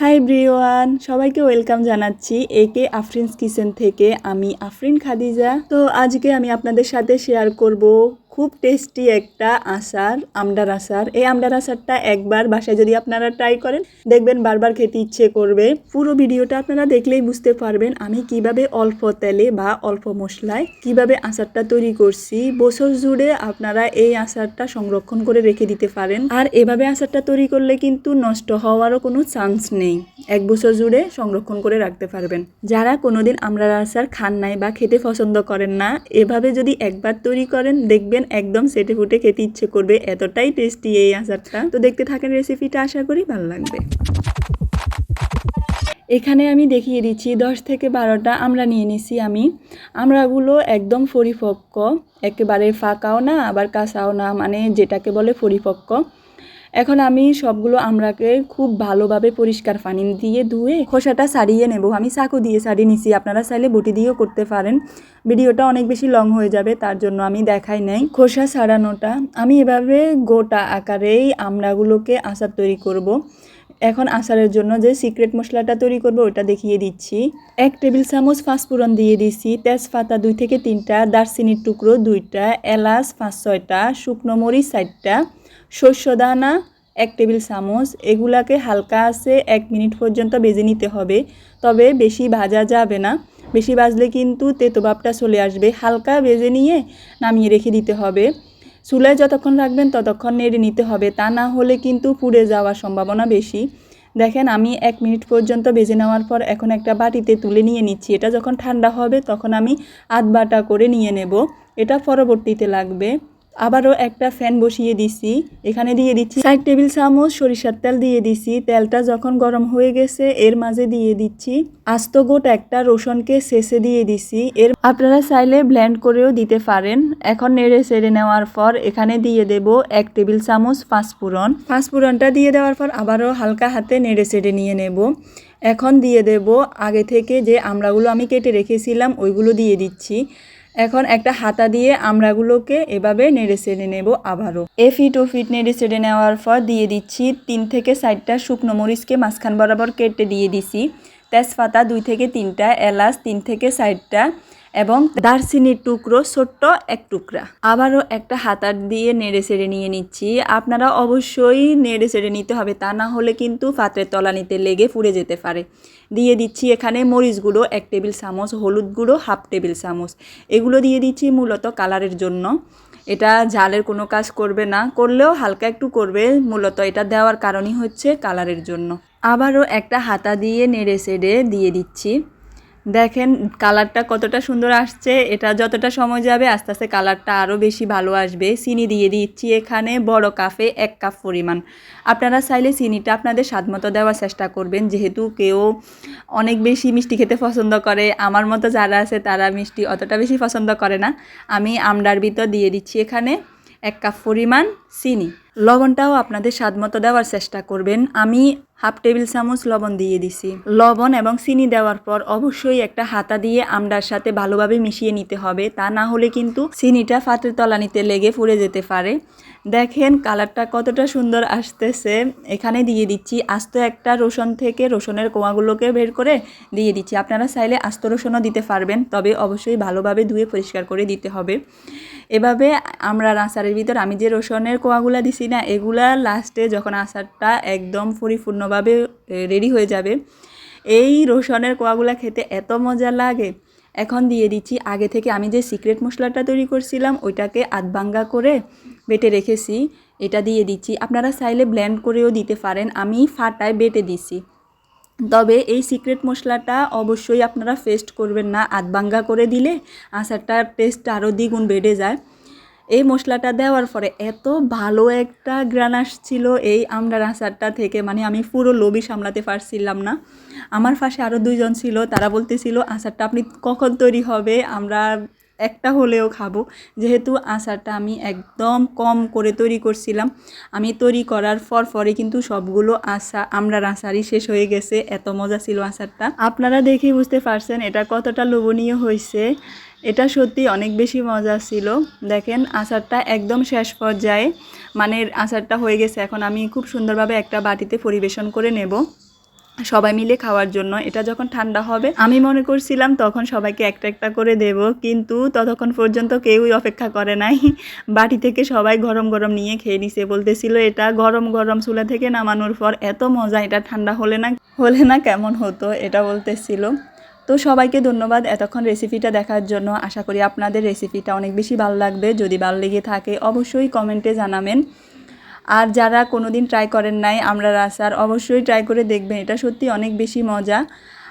High ব্রিওয়ান, সবাইকে welcome জানাচ্ছি একে আফরিনস কিচেন থেকে। আমি আফরিন খাদিজা। তো আজকে আমি আপনাদের সাথে শেয়ার করব খুব টেস্টি একটা আচার, আমডার আচার। এই আমডার আচারটা একবার বাসায় যদি আপনারা ট্রাই করেন, দেখবেন বারবার খেতে ইচ্ছে করবে। পুরো ভিডিওটা আপনারা দেখলেই বুঝতে পারবেন আমি কীভাবে অল্প তেলে বা অল্প মশলায় কীভাবে আচারটা তৈরি করছি। বছর জুড়ে আপনারা এই আচারটা সংরক্ষণ করে রেখে দিতে পারেন। আর এভাবে আচারটা তৈরি করলে কিন্তু নষ্ট হওয়ারও কোনো চান্স নেই। এক বছর জুড়ে সংরক্ষণ করে রাখতে পারবেন। যারা কোনোদিন আমরা আচার খান নাই বা খেতে পছন্দ করেন না, এভাবে যদি একবার তৈরি করেন, দেখবেন একদম সেটে ফুটে খেতে ইচ্ছে করবে। এতটাই টেস্টি এই আচারটা। তো দেখতে থাকেন রেসিপিটা আশা করি ভালো লাগবে। এখানে আমি দেখিয়ে দিচ্ছি দশ থেকে বারোটা আমরা নিয়ে নিছি আমি। আমরাগুলো একদম পরিপক্ক। একেবারে ফাঁকাও না, আবার কাঁচাও না মানে যেটাকে বলে পরিপক্ক। এখন আমি সবগুলো আমরাকে খুব ভালোভাবে পরিষ্কার পানি দিয়ে ধুয়ে খোসাটা সারিয়ে নেব। আমি চাকু দিয়ে ছাড়িয়ে নিছি, আপনারা চাইলে বটি দিয়েও করতে পারেন। ভিডিওটা অনেক বেশি লং হয়ে যাবে, তার জন্য আমি দেখাই নাই। খোসা সারানোটা, আমি এভাবে গোটা আকারেই আমরাগুলোকে আচার তৈরি করব। এখন আচারের জন্য যে সিক্রেট মশলাটা তৈরি করব, ওটা দেখিয়ে দিচ্ছি। এক টেবিল চামচ পাঁচফোড়ন দিয়ে দিচ্ছি তেজপাতা দুই থেকে তিনটা, দারচিনির টুকরো দুইটা, এলাচ পাঁচ ছয়টা, শুকনো মরিচ চারটা শস্য দানা এক টেবিল চামচ, এগুলাকে হালকা আছে এক মিনিট পর্যন্ত বেজে নিতে হবে। তবে বেশি ভাজা যাবে না। বেশি ভাজলে কিন্তু তেতোবাবটা চলে আসবে। হালকা বেজে নিয়ে নামিয়ে রেখে দিতে হবে। চুলায় যতক্ষণ রাখবেন ততক্ষণ নেড়ে নিতে হবে। তা না হলে কিন্তু পুড়ে যাওয়ার সম্ভাবনা বেশি। দেখেন, আমি এক মিনিট পর্যন্ত বেজে নেওয়ার পর এখন একটা বাটিতে তুলে নিয়ে নিচ্ছি। এটা যখন ঠান্ডা হবে তখন আমি আধ বাটা করে নিয়ে নেব। এটা পরবর্তীতে লাগবে। আবারও একটা ফ্যান বসিয়ে দিছি। এখানে দিয়ে দিচ্ছি চার টেবিল চামচ, সরিষার তেল দিয়ে দিছি। তেলটা যখন গরম হয়ে গেছে, এর মাঝে দিয়ে দিচ্ছি আস্ত গোট একটা রসুনকে শেষে দিয়ে দিছি। এর আপনারা চাইলে ব্লেন্ড করেও দিতে পারেন। এখন নেড়ে সেড়ে নেওয়ার পর এখানে দিয়ে দেব এক টেবিল চামচ পাঁচফোড়ন। পাঁচফোড়নটা দিয়ে দেওয়ার পর আবারও হালকা হাতে নেড়ে সেড়ে নিয়ে নেব। এখন দিয়ে দেব আগে থেকে যে আমড়াগুলো আমি কেটে রেখেছিলাম, ওইগুলো দিয়ে দিচ্ছি। এখন একটা হাতা দিয়ে আমড়াগুলোকে এভাবে নেড়ে চেড়ে নেব আবারও। এ ফিট ও ফিট নেড়ে সেড়ে নেওয়ার পর দিয়ে দিচ্ছি তিন থেকে চারটা শুকনো মরিচকে মাঝখান বরাবর কেটে দিয়ে দিছি। তেজপাতা দুই থেকে তিনটা, এলাচ তিন থেকে চারটা এবং দারচিনির টুকরো, ছোট্ট এক টুকরা। আবারও একটা হাতার দিয়ে নেড়ে চেড়ে নিয়ে নিচ্ছি। আপনারা অবশ্যই নেড়ে চেড়ে নিতে হবে, তা না হলে কিন্তু পাত্রের তলানিতে লেগে পুড়ে যেতে পারে। দিয়ে দিচ্ছি এখানে মরিচ গুঁড়ো, এক টেবিল চামচ, হলুদ গুঁড়ো, হাফ টেবিল চামচ। এগুলো দিয়ে দিচ্ছি মূলত কালারের জন্য। এটা ঝালের কোনো কাজ করবে না, করলেও হালকা একটু করবে, মূলত এটা দেওয়ার কারণই হচ্ছে কালারের জন্য। আবারও একটা হাতা দিয়ে নেড়ে সেড়ে দিয়ে দিচ্ছি। দেখেন কালারটা কতটা সুন্দর আসছে, এটা যতটা সময় যাবে আস্তে আস্তে কালারটা আরও বেশি ভালো আসবে। চিনি দিয়ে দিচ্ছি এখানে, বড় কাপে এক কাপ পরিমাণ। আপনারা চাইলে চিনিটা আপনাদের স্বাদমতো দেওয়ার চেষ্টা করবেন, যেহেতু কেউ অনেক বেশি মিষ্টি খেতে পছন্দ করে। আমার মতো যারা আছে, তারা মিষ্টি অতটা বেশি পছন্দ করে না। আমি আমডার ভিতর দিয়ে দিচ্ছি এখানে এক কাপ পরিমাণ চিনি। লবণটাও আপনাদের স্বাদমতো দেওয়ার চেষ্টা করবেন। আমি হাফ টেবিল চামচ লবণ দিয়ে দিছি। লবণ এবং চিনি দেওয়ার পর অবশ্যই একটা হাতা দিয়ে আমডার সাথে ভালোভাবে মিশিয়ে নিতে হবে। তা না হলে কিন্তু চিনিটা ফাতের তলানিতে লেগে পুড়ে যেতে পারে। দেখেন কালারটা কতটা সুন্দর আসতেছে। এখানে দিয়ে দিচ্ছি আস্ত একটা রসুন থেকে রসুনের কোয়াগুলোকে বের করে দিয়ে দিচ্ছি। আপনারা চাইলে আস্ত রসুনও দিতে পারবেন, তবে অবশ্যই ভালোভাবে ধুয়ে পরিষ্কার করে দিতে হবে। এভাবে আমরা আচারের ভিতর আমি যে রসুনের কোয়াগুলা দিছি না, এগুলা লাস্টে যখন আচারটা একদম পরিপূর্ণভাবে রেডি হয়ে যাবে। এই রসুনের কোয়াগুলা খেতে এত মজা লাগে। এখন দিয়ে দিচ্ছি, আগে থেকে আমি যে সিক্রেট মশলাটা তৈরি করছিলাম, ওইটাকে আধভাঙ্গা করে বেটে রেখেছি। এটা দিয়ে দিচ্ছি, আপনারা চাইলে ব্ল্যান্ড করেও দিতে পারেন, আমি ফাটায় বেটে দিছি তবে এই সিক্রেট মশলাটা অবশ্যই আপনারা পেস্ট করবেন না আধভাঙ্গা করে দিলে আচারটার টেস্ট আরও দ্বিগুণ বেড়ে যায়। এই মশলাটা দেওয়ার পরে এত ভালো একটা গ্রান আসছিল এই আমড়ার আচারটা থেকে। মানে আমি পুরো লোভি সামলাতে পারছিলাম না। আমার পাশে আরও দুইজন ছিল, তারা বলতেছিল, আচারটা আপনি কখন তৈরি হবে? আমরা একটা হলেও খাব। যেহেতু আচারটা আমি একদম কম করে তৈরি করছিলাম। আমি তৈরি করার পর পরে কিন্তু সবগুলো আশা আমরা আচারই শেষ হয়ে গেছে। এত মজা ছিল আচারটা। আপনারা দেখেই বুঝতে পারছেন এটা কতটা লোভনীয় হয়েছে। এটা সত্যি অনেক বেশি মজা ছিল। দেখেন, আচারটা একদম শেষ পর্যায়ে মানে আচারটা হয়ে গেছে। এখন আমি খুব সুন্দরভাবে একটা বাটিতে পরিবেশন করে নেব। সবাই মিলে খাওয়ার জন্য। এটা যখন ঠান্ডা হবে, আমি মনে করছিলাম তখন সবাইকে একটা একটা করে দেব, কিন্তু ততক্ষণ পর্যন্ত কেউই অপেক্ষা করে নাই। বাটি থেকে সবাই গরম গরম নিয়ে খেয়ে নিছে বলতেছিল, এটা গরম গরম চুলা থেকে নামানোর পর এত মজা, এটা ঠান্ডা হলে না হলে না কেমন হতো? এটা বলতেছিল। তো সবাইকে ধন্যবাদ এতক্ষণ রেসিপিটা দেখার জন্য। আশা করি আপনাদের রেসিপিটা অনেক বেশি ভালো লাগবে। যদি ভালো লেগে থাকে, অবশ্যই কমেন্টে জানাবেন। আর যারা কোনোদিন ট্রাই করেন নাই, আমরা আচার অবশ্যই ট্রাই করে দেখবেন। এটা সত্যি অনেক বেশি মজা।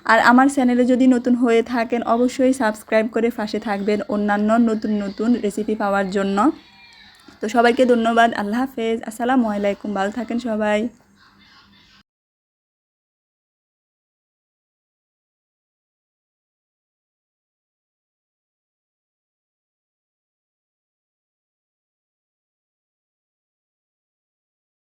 আর আমার চ্যানেলে যদি নতুন হয়ে থাকেন, অবশ্যই সাবস্ক্রাইব করে পাশে থাকবেন অন্যান্য নতুন নতুন রেসিপি পাওয়ার জন্য। তো সবাইকে ধন্যবাদ। আল্লাহ হাফেজ। আসসালামু আলাইকুম। ভালো থাকেন সবাই।